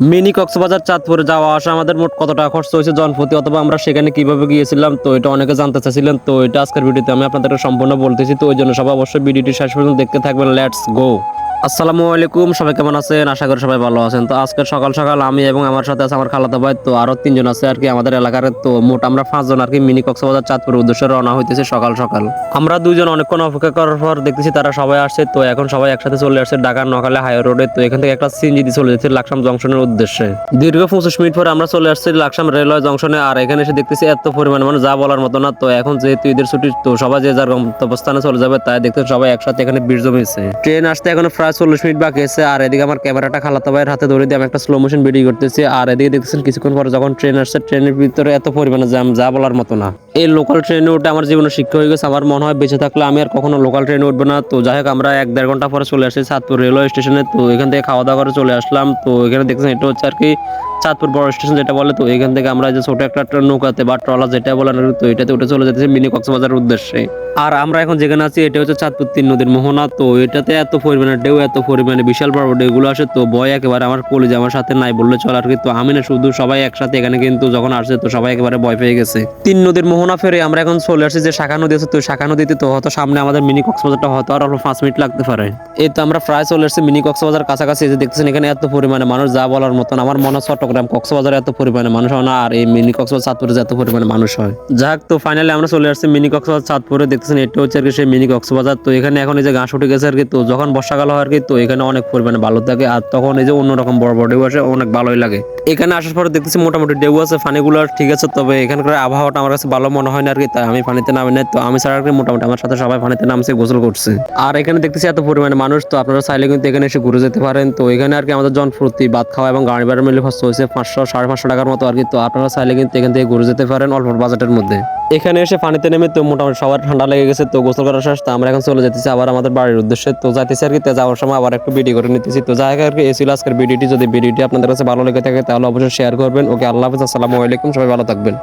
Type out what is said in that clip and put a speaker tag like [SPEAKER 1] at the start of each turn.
[SPEAKER 1] Mini Cox's Bazar, Chandpur যাওয়া আসা আমাদের মোট কত টাকা খরচ হয়েছে জনপ্রতি অথবা আমরা সেখানে কীভাবে গিয়েছিলাম? তো এটা অনেকে জানতে চাইছিলেন, তো এটা আজকের ভিডিওতে আমি আপনাদেরকে সম্পূর্ণ বলতেছি। তো ওই জন্য সবাই অবশ্যই ভিডিওটি শেষ পর্যন্ত দেখতে থাকবেন। লেটস গো আসসালামু আলাইকুম, সবাই কেমন আছেন? আশা করি সবাই ভালো আছেন। তো আজকে সকাল সকাল আমি এবং আমার সাথে আছে আমার খালাতো ভাই, তো আরও তিনজন আছে আর কি আমাদের এলাকার। তো মোট আমরা পাঁচজন আর কি মিনি কক্সবাজার চাঁদপুরের উদ্দেশ্যে রওনা হইতেছে সকাল সকাল। আমরা দুজন অনেকক্ষণ অপেক্ষা করার পর দেখতেছি তারা সবাই আসছে, তো এখন সবাই একসাথে চলে আসছে ঢাকা নকালে হাই রোডে। তো এখান থেকে একটা সিএনজি দিয়ে চলে যাচ্ছে লাকসাম জংশনের উদ্দেশ্যে। দীর্ঘ পঁচিশ মিনিট পরে আমরা চলে আসছি লাকসাম রেলওয়ে জংশনে আর এখানে এসে দেখতেছি এত পরিমাণ মানে যা বলার মতো না। তো এখন যেহেতু ঈদের ছুটি, তো সবাই যে যার গন্তব্যস্থানে চলে যাবে, তাই দেখতে সবাই একসাথে এখানে ভিড় জমেছে। ট্রেন আসতে এখন প্রায় চল্লিশ মিনিট বাকি আছে, আর এদিকে আমার ক্যামেরাটা খালাতে ভাইয়ের হাতে ধরে দিয়ে আমি একটা স্লো মোশন ভিডিও করতেছি, আর এদিকে দেখতেছেন কিছুক্ষণ পরে যখন ট্রেন আসছে ট্রেনের ভিতরে এত পরিমাণে জ্যাম যা বলার মতো না। এই লোকাল ট্রেনে উঠে আমার জীবনে শিক্ষা হয়ে গেছে, আমার মনে হয় বেঁচে থাকলে আমি আর কখনো লোকাল ট্রেনে উঠবো না। তো যাই হোক, আমরা এক দেড় ঘণ্টা পরে চলে আসছি চাঁদপুর রেলওয়ে স্টেশনে তো এখান থেকে খাওয়া দাওয়া করে চলে আসলাম। তো এখানে দেখছেন, এটা হচ্ছে আর কি চাঁদপুর বড় স্টেশন যেটা বলে। তো এখান থেকে আমরা যে ছোট একটা নৌকাতে বা ট্রলার যেটা বলে তো এটাতে উঠে চলে যেতেছি মিনি কক্সবাজারের উদ্দেশ্যে। আর আমরা এখন যেখানে আছি, এটা হচ্ছে চাঁদপুর তিন নদীর মোহনা। তো এটাতে এত পরিমাণে ঢেউ, এত পরিমাণে বিশাল বড় ঢেউগুলো আসে। তো ভয় একেবারে আমার কলেজে আমার সাথে নাই বললে চলে আর কি। তো আমি না শুধু সবাই একসাথে এখানে কিন্তু যখন আসছে, তো সবাই একেবারে ভয় পেয়ে গেছে। তিন নদীর মোহনা ফেরে আমরা এখন চলে আসছি যে শাখা নদী আছে, তো শাখা নদীতে তো হয়তো সামনে আমাদের মিনি কক্সবাজারটা হয়তো আর অল্প পাঁচ মিনিট লাগতে পারে। এই তো আমরা প্রায় চলে আসছি মিনি কক্সবাজার কাছাকাছি যে দেখতেছেন এখানে এত পরিমাণে মানুষ, যা বলার মতন। আমার মনে হয় চট্টগ্রাম কক্সবাজারে এত পরিমাণে মানুষ হয় না, আর এই মিনি কক্সবাজার চাঁদপুরে যে এত পরিমাণে মানুষ হয়। যাক, তো ফাইনালি আমরা চলে আসছি মিনি কক্সবাজার চাঁদপুরে, দেখতেছেন এটা হচ্ছে আর কি সেই মিনি কক্সবাজার। তো এখানে এখন এই যে ঘাস উঠে গেছে আর কি, তো যখন বর্ষাকাল হয় আর কি, তো এখানে অনেক পরিমাণে ভালো থাকে, আর তখন এই যে অন্যরকম বড় বড় ঢেউ আসে, অনেক ভালোই লাগে। এখানে আসার পরে দেখতেছি মোটামুটি ঢেউ আছে, পানিগুলো ঠিক আছে, তবে এখানকার আবহাওয়াটা আমার কাছে ভালো মনে হয় না আর কি, তাই আমি পানিতে নামি নাই। তো আমি ছাড়া আর মোটামুটি আমার সাথে সবাই পানিতে নামছে, গোসল করছে। আর এখানে দেখতেছি এত পরিমাণে মানুষ, তো আপনারা চাইলে কিন্তু এখানে এসে ঘুরে যেতে পারেন। তো এখানে আর কি আমাদের জন প্রতি ভাত খাওয়া এবং গাড়ি ভাড়া মিলে খরচ হয়েছে পাঁচশো, সাড়ে পাঁচশো টাকার মতো আর কি। তো আপনারা চাইলে কিন্তু এখান থেকে ঘুরে যেতে পারেন অল্প বাজেটের মধ্যে। এখানে এসে পানিতে নেমে তো মোটামুটি সবার ঠান্ডা লেগে গেছে, তো গোসল করার শেষ। তো আমরা এখন চলে যেতেছি আবার আমাদের বাড়ির উদ্দেশ্যে। তো যাইতেছি আর কি যাওয়ার সময় আবার একটু ভিডিও করে নিতেছি। তো যাই আর কি, এই ছিল আজকের ভিডিওটি যদি ভিডিওটি আপনাদের কাছে ভালো লেগে থাকে, তাহলে অবশ্যই শেয়ার করবেন। ওকে, আল্লাহ হাফিজ, আসসালামু আলাইকুম, সবাই ভালো থাকবেন।